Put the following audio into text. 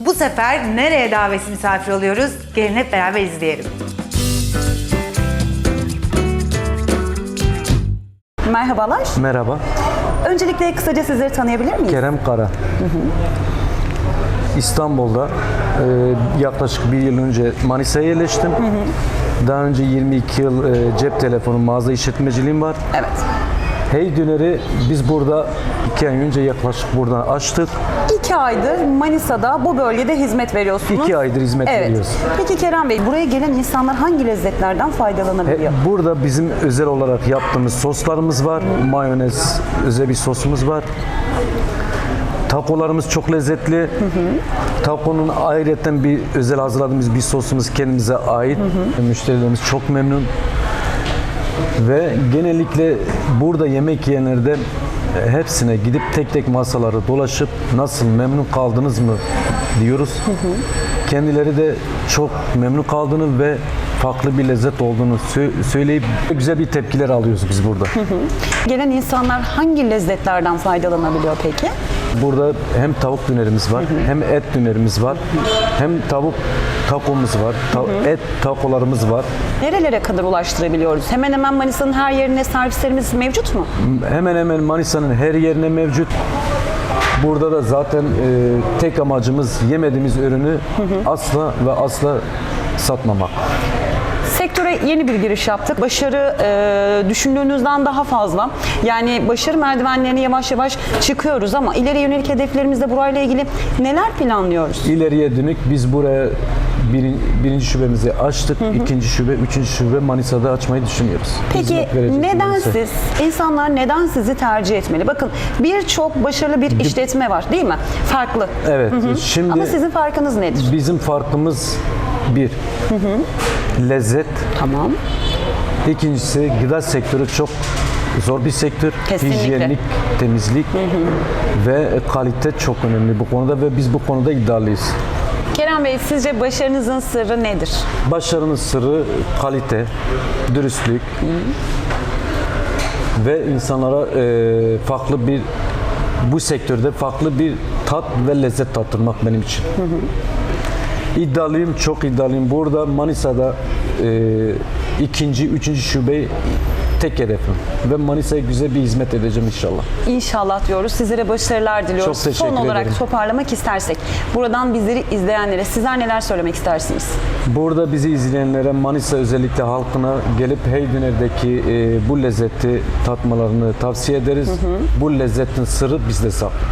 Bu sefer nereye davetsiz misafir oluyoruz? Gelin hep beraber izleyelim. Merhabalar. Merhaba, Öncelikle kısaca sizleri tanıyabilir miyiz? Kerem Kara. İstanbul'da e, yaklaşık bir yıl önce Manisa'ya yerleştim. Daha önce 22 yıl e, cep telefonu mağaza işletmeciliğim var. Evet. Hey Döner'i biz burada iki ay önce yaklaşık buradan açtık. İki aydır Manisa'da bu bölgede hizmet veriyorsunuz. İki aydır hizmet evet. veriyoruz. Peki Kerem Bey, buraya gelen insanlar hangi lezzetlerden E, faydalanabiliyor? Burada bizim özel olarak yaptığımız soslarımız var. Mayonez özel bir sosumuz var. Takolarımız çok lezzetli. Takonun ayrıca bir özel hazırladığımız bir sosumuz kendimize ait. Müşterilerimiz çok memnun. Ve genellikle burada yemek yiyenlerde e, hepsine gidip tek tek masaları dolaşıp nasıl memnun kaldınız mı diyoruz. Kendileri de çok memnun kaldığını ve farklı bir lezzet olduğunu sö- söyleyip güzel bir tepkiler alıyoruz biz burada. Gelen insanlar hangi lezzetlerden faydalanabiliyor peki? Burada hem tavuk dönerimiz var, hem et dönerimiz var, hem tavuk takomuz var, ta- et takolarımız var. Nerelere kadar ulaştırabiliyoruz? Hemen hemen Manisa'nın her yerine servislerimiz mevcut mu? Hemen hemen Manisa'nın her yerine mevcut. Burada da zaten e, tek amacımız yemediğimiz ürünü asla ve asla satmamak. Sektöre yeni bir giriş yaptık. Başarı e, düşündüğünüzden daha fazla. Yani başarı merdivenlerini yavaş yavaş çıkıyoruz ama ileri yönelik hedeflerimizde burayla ilgili neler planlıyoruz? İleriye dönük biz buraya birin- birinci şubemizi açtık. ikinci şube, üçüncü şube Manisa'da açmayı düşünüyoruz. Peki neden siz, insanlar neden sizi tercih etmeli? Bakın birçok başarılı bir işletme var değil mi? Farklı. Evet. Şimdi Ama sizin farkınız nedir? bizim farkımız bir. Lezzet. Tamam. İkincisi gıda sektörü çok zor bir sektör. Kesinlikle. Hijyenlik, temizlik ve kalite çok önemli bu konuda ve biz bu konuda iddialıyız. Kerem Bey sizce başarınızın sırrı nedir? Başarının sırrı kalite, dürüstlük ve insanlara e, farklı bir bu sektörde farklı bir tat ve lezzet tattırmak benim için. İddialıyım, çok iddialıyım. Burada Manisa'da e, ikinci, üçüncü şubeyi tek hedefim. Ve Manisa'ya güzel bir hizmet edeceğim inşallah. İnşallah diyoruz. Sizlere başarılar diliyoruz. Çok teşekkür Son olarak ederim. toparlamak istersek buradan bizleri izleyenlere sizler neler söylemek istersiniz? Burada bizi izleyenlere Manisa özellikle halkına gelip Hey Döner'deki e, bu lezzeti tatmalarını tavsiye ederiz. Bu lezzetin sırrı bizde saklı.